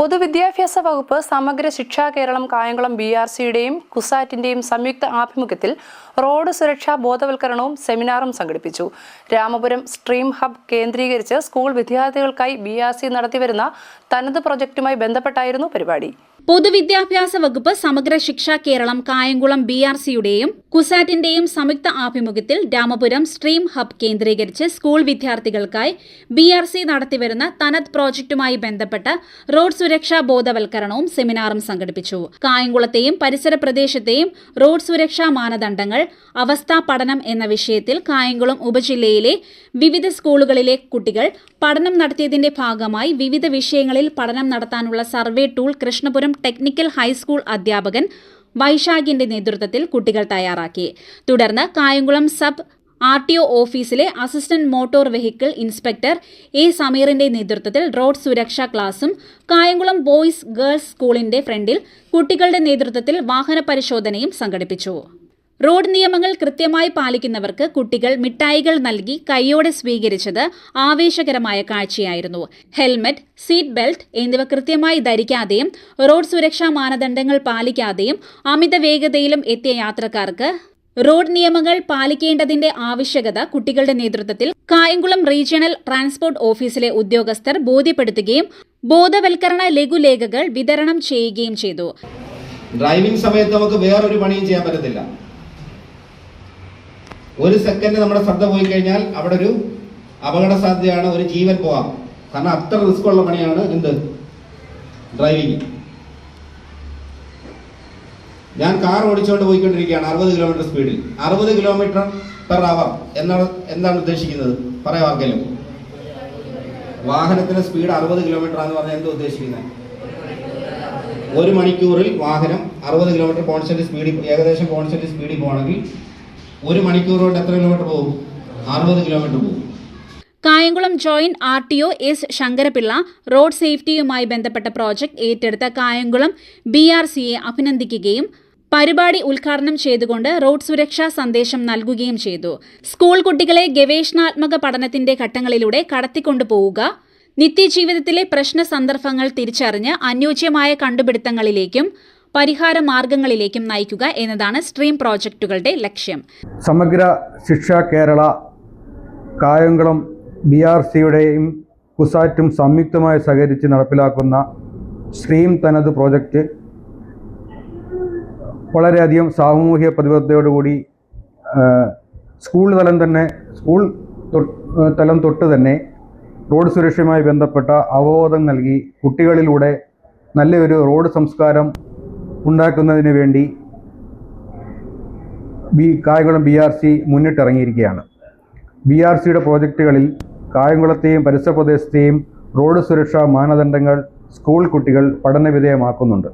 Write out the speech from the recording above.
പൊതുവിദ്യാഭ്യാസ വകുപ്പ് Samagra Shiksha Keralam Kayamkulam B R സിയുടെയും കുസാറ്റിന്റെയും സംയുക്ത ആഭിമുഖ്യത്തിൽ റോഡ് സുരക്ഷാ ബോധവൽക്കരണവും സെമിനാറും സംഘടിപ്പിച്ചു. രാമപുരം സ്ട്രീം ഹബ് കേന്ദ്രീകരിച്ച് സ്കൂൾ വിദ്യാർത്ഥികൾക്കായി ബി ആർ സി നടത്തിവരുന്ന തനത് പ്രൊജക്ടുമായി ബന്ധപ്പെട്ടായിരുന്നു പരിപാടി. പൊതുവിദ്യാഭ്യാസ വകുപ്പ് സമഗ്ര ശിക്ഷാ കേരളം കായംകുളം ബി ആർ സിയുടെയും കുസാറ്റിന്റെയും സംയുക്ത ആഭിമുഖ്യത്തിൽ രാമപുരം സ്ട്രീം ഹബ് കേന്ദ്രീകരിച്ച് സ്കൂൾ വിദ്യാർത്ഥികൾക്കായി ബി ആർ സി നടത്തിവരുന്ന തനത് പ്രോജക്റ്റുമായി ബന്ധപ്പെട്ട റോഡ് സുരക്ഷാ ബോധവൽക്കരണവും സെമിനാറും സംഘടിപ്പിച്ചു. കായംകുളത്തെയും പരിസര പ്രദേശത്തെയും റോഡ് സുരക്ഷാ മാനദണ്ഡങ്ങൾ അവസ്ഥാ പഠനം എന്ന വിഷയത്തിൽ കായംകുളം ഉപജില്ലയിലെ വിവിധ സ്കൂളുകളിലെ കുട്ടികൾ പഠനം നടത്തിയതിന്റെ ഭാഗമായി വിവിധ വിഷയങ്ങളിൽ പഠനം നടത്താനുള്ള survey tool Krishnapuram technical high school അധ്യാപകൻ വൈശാഖിന്റെ നേതൃത്വത്തിൽ കുട്ടികൾ തയ്യാറാക്കി. തുടർന്ന് Kayamkulam sub R T O ഓഫീസിലെ assistant motor vehicle inspector A സമീറിന്റെ നേതൃത്വത്തിൽ റോഡ് സുരക്ഷാ ക്ലാസും കായംകുളം ബോയ്സ് ഗേൾസ് സ്കൂളിന്റെ ഫ്രണ്ടിൽ കുട്ടികളുടെ നേതൃത്വത്തിൽ വാഹന പരിശോധനയും സംഘടിപ്പിച്ചു. റോഡ് നിയമങ്ങൾ കൃത്യമായി പാലിക്കുന്നവർക്ക് കുട്ടികൾ മിഠായികൾ നൽകി കൈയോടെ സ്വീകരിച്ചത് ആവേശകരമായ കാഴ്ചയായിരുന്നു. ഹെൽമറ്റ് സീറ്റ് ബെൽറ്റ് എന്നിവ കൃത്യമായി ധരിക്കാതെയും റോഡ് സുരക്ഷാ മാനദണ്ഡങ്ങൾ പാലിക്കാതെയും അമിത വേഗതയിലും എത്തിയ യാത്രക്കാർക്ക് റോഡ് നിയമങ്ങൾ പാലിക്കേണ്ടതിന്റെ ആവശ്യകത കുട്ടികളുടെ നേതൃത്വത്തിൽ കായംകുളം റീജിയണൽ ട്രാൻസ്പോർട്ട് ഓഫീസിലെ ഉദ്യോഗസ്ഥർ ബോധ്യപ്പെടുത്തുകയും ബോധവൽക്കരണ ലഘുലേഖകൾ വിതരണം ചെയ്യുകയും ചെയ്തു. ഡ്രൈവിംഗ് സമയത്ത് നമുക്ക് വേറൊരു പണിയും ചെയ്യാൻ പറ്റത്തില്ല. ഒരു സെക്കൻഡ് നമ്മുടെ ശ്രദ്ധ പോയി കഴിഞ്ഞാൽ അവിടെ ഒരു അപകട സാധ്യതയാണ് ഒരു ജീവൻ പോവാം. കാരണം അത്ര റിസ്ക് ഉള്ള പണിയാണ് എന്ത്? ഡ്രൈവിങ് ഞാൻ കാർ ഓടിച്ചുകൊണ്ട് പോയിക്കൊണ്ടിരിക്കുകയാണ് അറുപത് കിലോമീറ്റർ സ്പീഡിൽ അറുപത് കിലോമീറ്റർ പെർ അവർ എന്നാണ് എന്താണ് ഉദ്ദേശിക്കുന്നത്? പറയാം വാഹനത്തിന്റെ സ്പീഡ് അറുപത് കിലോമീറ്റർ ആണെന്ന് പറഞ്ഞാൽ എന്താ ഉദ്ദേശിക്കുന്നത്? ഒരു മണിക്കൂറിൽ വാഹനം അറുപത് കിലോമീറ്റർ കോൺസ്റ്റന്റ് സ്പീഡിൽ ഏകദേശം കോൺസ്റ്റന്റ് സ്പീഡിൽ പോകണമെങ്കിൽ ഒരു മണിക്കൂർ കൊണ്ട് എത്ര കിലോമീറ്റർ പോകും? അറുപത് കിലോമീറ്റർ പോകും. Kayamkulam joint R T O S Shankarapillai road സേഫ്റ്റിയുമായി ബന്ധപ്പെട്ട പ്രോജക്ട് ഏറ്റെടുത്ത കായംകുളം ബി ആർ സിയെ അഭിനന്ദിക്കുകയും പരിപാടി ഉദ്ഘാടനം ചെയ്തുകൊണ്ട് റോഡ് സുരക്ഷാ സന്ദേശം നൽകുകയും ചെയ്തു. സ്കൂൾ കുട്ടികളെ ഗവേഷണാത്മക പഠനത്തിന്റെ ഘട്ടങ്ങളിലൂടെ കടത്തിക്കൊണ്ടുപോവുക നിത്യജീവിതത്തിലെ പ്രശ്ന സന്ദർഭങ്ങൾ തിരിച്ചറിഞ്ഞ് അനുയോജ്യമായ കണ്ടുപിടുത്തങ്ങളിലേക്കും പരിഹാര മാർഗങ്ങളിലേക്കും നയിക്കുക എന്നതാണ് സ്ട്രീം പ്രോജക്റ്റുകളുടെ ലക്ഷ്യം. സമഗ്ര ശിക്ഷ കേരള കായംകുളം ബി ആർ സിയുടെയും കുസാറ്റും സംയുക്തമായി സഹകരിച്ച് നടപ്പിലാക്കുന്ന സ്ട്രീം തനത് പ്രോജക്റ്റ് വളരെയധികം സാമൂഹ്യ പ്രതിബദ്ധതയോടുകൂടി സ്കൂൾ തലം തന്നെ സ്കൂൾ തലം തൊട്ട് തന്നെ റോഡ് സുരക്ഷയുമായി ബന്ധപ്പെട്ട അവബോധം നൽകി കുട്ടികളിലൂടെ നല്ലൊരു റോഡ് സംസ്കാരം ഉണ്ടാക്കുന്നതിന് വേണ്ടി B Kayamkulam B R C മുന്നിട്ടിറങ്ങിയിരിക്കുകയാണ്. B R സിയുടെ പ്രോജക്റ്റുകളിൽ കായംകുളത്തെയും പരിസര പ്രദേശത്തെയും റോഡ് സുരക്ഷാ മാനദണ്ഡങ്ങൾ സ്കൂൾ കുട്ടികൾ പഠനവിധേയമാക്കുന്നുണ്ട്.